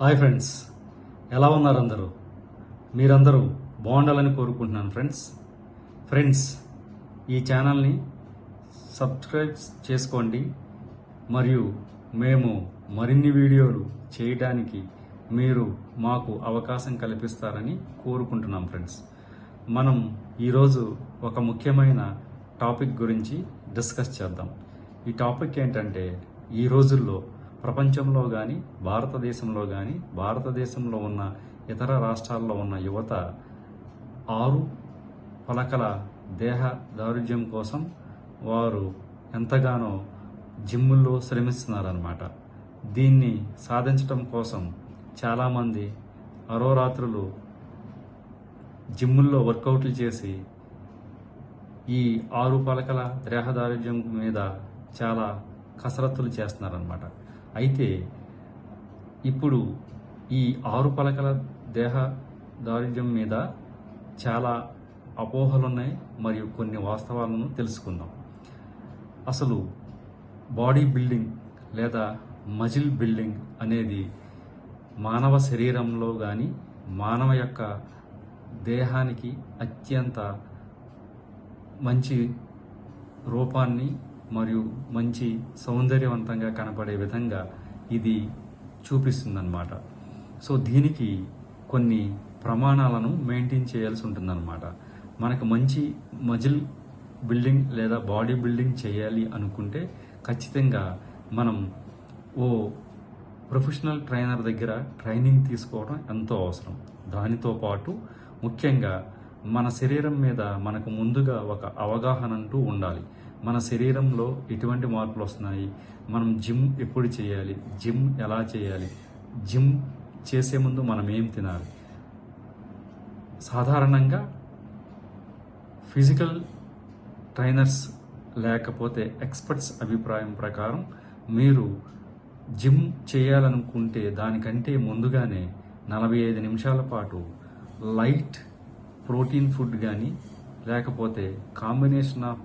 Hi friends. ఎలా ఉన్నారు అందరూ? మీరందరూ బాగుండాలని కోరుకుంటున్నాను ఫ్రెండ్స్. ఫ్రెండ్స్ ఈ ఛానల్ని సబ్స్క్రైబ్ చేసుకోండి. మరియు మేము మరిన్ని వీడియోలు చేయడానికి మీరు మాకు అవకాశం కల్పిస్తారని కోరుకుంటున్నాం ఫ్రెండ్స్. మనం ఈరోజు ఒక ముఖ్యమైన టాపిక్ గురించి డిస్కస్ చేద్దాం. ఈ టాపిక్ ఏంటంటే ఈ రోజుల్లో ప్రపంచంలో కానీ భారతదేశంలో కానీ భారతదేశంలో ఉన్న ఇతర రాష్ట్రాల్లో ఉన్న యువత ఆరు పలకల దేహ దారుఢ్యం కోసం వారు ఎంతగానో జిమ్ముల్లో శ్రమిస్తున్నారన్నమాట. దీన్ని సాధించటం కోసం చాలామంది అరోరాత్రులు జిమ్ముల్లో వర్కౌట్లు చేసి ఈ ఆరు పలకల దేహదారుఢ్యం మీద చాలా కసరత్తులు చేస్తున్నారనమాట అయితే ఇప్పుడు ఈ ఆరు పలకల దేహ దారుఢ్యం మీద చాలా అపోహలున్నాయి మరియు కొన్ని వాస్తవాలను తెలుసుకుందాం. అసలు బాడీ బిల్డింగ్ లేదా మజిల్ బిల్డింగ్ అనేది మానవ శరీరంలో కానీ మానవ యొక్క దేహానికి అత్యంత మంచి రూపాన్ని మరియు మంచి సౌందర్యవంతంగా కనపడే విధంగా ఇది చూపిస్తుందన్నమాట. సో దీనికి కొన్ని ప్రమాణాలను మెయింటైన్ చేయాల్సి ఉంటుందన్నమాట. మనకు మంచి మజిల్ బిల్డింగ్ లేదా బాడీ బిల్డింగ్ చేయాలి అనుకుంటే ఖచ్చితంగా మనం ఓ ప్రొఫెషనల్ ట్రైనర్ దగ్గర ట్రైనింగ్ తీసుకోవడం ఎంతో అవసరం. దానితో పాటు ముఖ్యంగా మన శరీరం మీద మనకు ముందుగా ఒక అవగాహన అంటూ ఉండాలి. మన శరీరంలో ఎటువంటి మార్పులు వస్తున్నాయి? మనం జిమ్ ఎప్పుడు చేయాలి? జిమ్ ఎలా చేయాలి? జిమ్ చేసే ముందు మనం ఏం తినాలి? సాధారణంగా ఫిజికల్ ట్రైనర్స్ లేకపోతే ఎక్స్పర్ట్స్ అభిప్రాయం ప్రకారం మీరు జిమ్ చేయాలనుకుంటే దానికంటే ముందుగానే నలభై ఐదు నిమిషాల పాటు లైట్ ప్రోటీన్ ఫుడ్ కానీ లేకపోతే combination of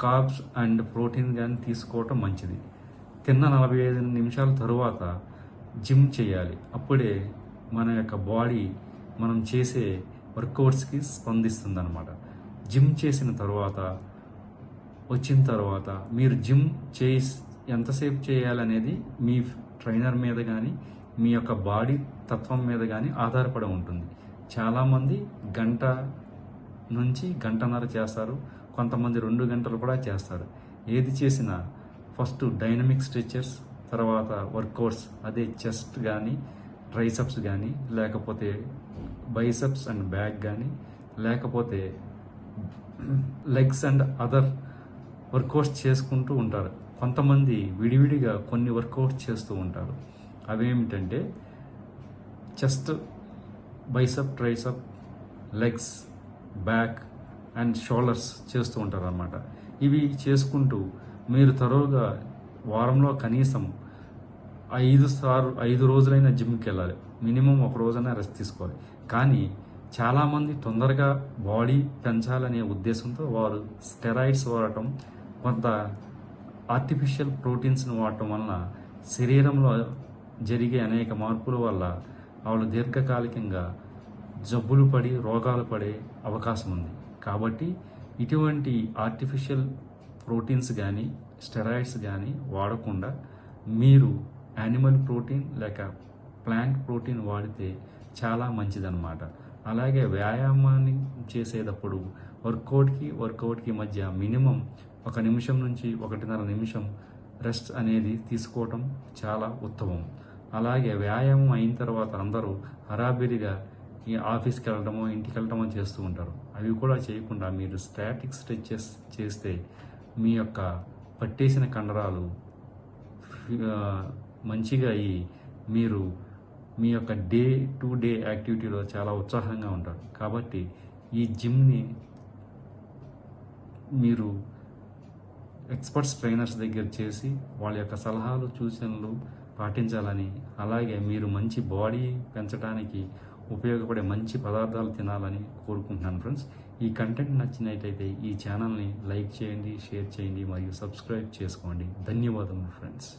carbs and protein కానీ తీసుకోవటం మంచిది. తిన్న నలభై ఐదు నిమిషాల తరువాత జిమ్ చేయాలి. అప్పుడే మన యొక్క బాడీ మనం చేసే వర్కౌట్స్కి స్పందిస్తుంది అనమాట జిమ్ చేసిన తర్వాత వచ్చిన తర్వాత మీరు జిమ్ చేసి ఎంతసేపు చేయాలనేది మీ ట్రైనర్ మీద కానీ మీ యొక్క బాడీ తత్వం మీద కానీ ఆధారపడి ఉంటుంది. చాలామంది గంట నుంచి గంటన్నర చేస్తారు. కొంతమంది రెండు గంటలు కూడా చేస్తారు. ఏది చేసినా ఫస్ట్ డైనమిక్ స్ట్రెచర్స్ తర్వాత వర్కౌట్స్ అదే చెస్ట్ కానీ ట్రైసప్స్ కానీ లేకపోతే బైసప్స్ అండ్ బ్యాక్ కానీ లేకపోతే లెగ్స్ అండ్ అదర్ వర్కౌట్స్ చేసుకుంటూ ఉంటారు. కొంతమంది విడివిడిగా కొన్ని వర్కౌట్స్ చేస్తూ ఉంటారు. అవేమిటంటే chest bicep tricep legs back and shoulders చేస్తూ ఉంటారనమాట ఇవి చేసుకుంటూ మీరు తరువుగా వారంలో కనీసం ఐదు సార్లు ఐదు రోజులైనా జిమ్కి వెళ్ళాలి మినిమం ఒక రోజైనా రెస్ట్ తీసుకోవాలి. కానీ చాలామంది తొందరగా బాడీ పెంచాలనే ఉద్దేశంతో వారు స్టెరాయిడ్స్ వాడటం కొంత ఆర్టిఫిషియల్ ప్రోటీన్స్ని వాడటం వలన శరీరంలో జరిగే అనేక మార్పుల వల్ల వాళ్ళు దీర్ఘకాలికంగా జబ్బులు పడి రోగాలు పడే అవకాశం ఉంది. కాబట్టి ఇటువంటి ఆర్టిఫిషియల్ ప్రోటీన్స్ కానీ స్టెరాయిడ్స్ కానీ వాడకుండా మీరు యానిమల్ ప్రోటీన్ లేక ప్లాంట్ ప్రోటీన్ వాడితే చాలా మంచిదన్నమాట. అలాగే వ్యాయామాన్ని చేసేటప్పుడు వర్కౌట్కి వర్కౌట్కి మధ్య మినిమం ఒక నిమిషం నుంచి ఒకటిన్నర నిమిషం రెస్ట్ అనేది తీసుకోవటం చాలా ఉత్తమం. అలాగే వ్యాయామం అయిన తర్వాత అందరూ హరాబిరిగా ఆఫీస్కి వెళ్ళడమో ఇంటికి వెళ్ళడమో చేస్తూ ఉంటారు. అవి కూడా చేయకుండా మీరు స్టాటిక్ స్ట్రెచెస్ చేస్తే మీ యొక్క పట్టేసిన కండరాలు మంచిగా అయ్యి మీరు మీ యొక్క డే టు డే యాక్టివిటీలో చాలా ఉత్సాహంగా ఉంటారు. కాబట్టి ఈ జిమ్ని మీరు ఎక్స్పర్ట్స్ ట్రైనర్స్ దగ్గర చేసి వాళ్ళ యొక్క సలహాలు సూచనలు పాటించాలని అలాగే మీరు మంచి బాడీ పెంచడానికి ఉపయోగపడే మంచి పదార్థాలు తినాలని కోరుకుంటున్నాను ఫ్రెండ్స్. ఈ కంటెంట్ నచ్చినట్టయితే ఈ ఛానల్ని లైక్ చేయండి షేర్ చేయండి మరియు సబ్స్క్రైబ్ చేసుకోండి. ధన్యవాదములు ఫ్రెండ్స్.